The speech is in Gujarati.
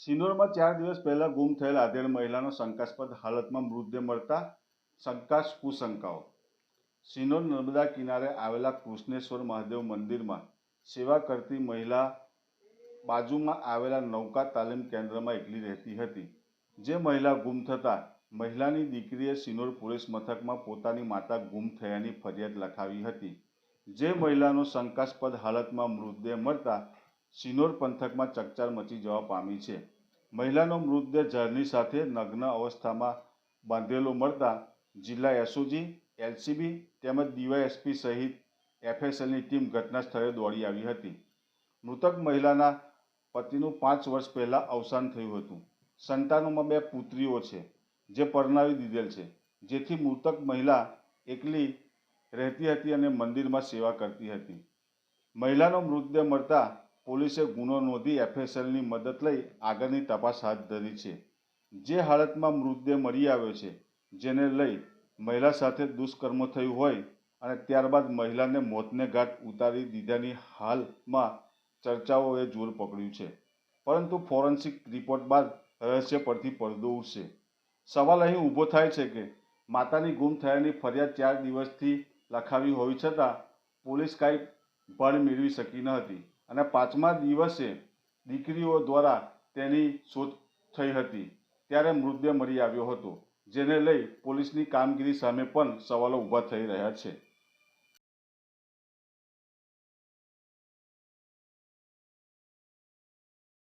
સિનોરમાં ચાર દિવસ પહેલા ગુમ થયેલ આધેડ મહિલાનો શંકાસ્પદ હાલતમાં મૃતદેહ મળતા શંકાશ કુશંકાઓ. સિનોર નર્મદા કિનારે આવેલા કૃષ્ણેશ્વર મહાદેવ મંદિરમાં સેવા કરતી મહિલા બાજુમાં આવેલા નૌકા તાલીમ કેન્દ્રમાં એકલી રહેતી હતી. જે મહિલા ગુમ થતાં મહિલાની દીકરીએ સિનોર પોલીસ મથકમાં પોતાની માતા ગુમ થયાની ફરિયાદ લખાવી હતી. જે મહિલાનો શંકાસ્પદ હાલતમાં મૃતદેહ મળતા સિનોર પંથકમાં ચકચાર મચી જવા પામી છે. મહિલાનો મૃતદેહ ઝાડની સાથે નગ્ન અવસ્થામાં બાંધેલો મળતા જિલ્લા એસઓજી, એલસીબી તેમજ ડીવાયએસપી સહિત એફએસએલની ટીમ ઘટના સ્થળે દોડી આવી હતી. મૃતક મહિલાના પતિનું પાંચ વર્ષ પહેલાં અવસાન થયું હતું. સંતાનોમાં બે પુત્રીઓ છે, જે પરણાવી દીધેલ છે, જેથી મૃતક મહિલા એકલી રહેતી હતી અને મંદિરમાં સેવા કરતી હતી. મહિલાનો મૃતદેહ મળતા પોલીસે ગુનો નોંધી એફએસએલની મદદ લઈ આગળની તપાસ હાથ ધરી છે. જે હાલતમાં મૃતદેહ મળી આવ્યો છે, જેને લઈ મહિલા સાથે દુષ્કર્મ થયું હોય અને ત્યારબાદ મહિલાને મોતને ઘાટ ઉતારી દીધાની હાલમાં ચર્ચાઓએ જોર પકડ્યું છે. પરંતુ ફોરેન્સિક રિપોર્ટ બાદ રહસ્ય પરથી પડદો ઉડશે સવાલ અહીં ઊભો થાય છે કે માતાની ગુમ થયાની ફરિયાદ ચાર દિવસથી લખાવી હોવી છતાં પોલીસ કાંઈ ભણ મેળવી શકી ન હતી. અને પાંચમા દિવસે દીકરીઓ દ્વારા તેની શોધ થઈ હતી. ત્યારે મૃતદેહ મળી આવ્યો હતો, જેને લઈ પોલીસની કામગીરી સામે પણ સવાલો ઊભા થઈ રહ્યા છે.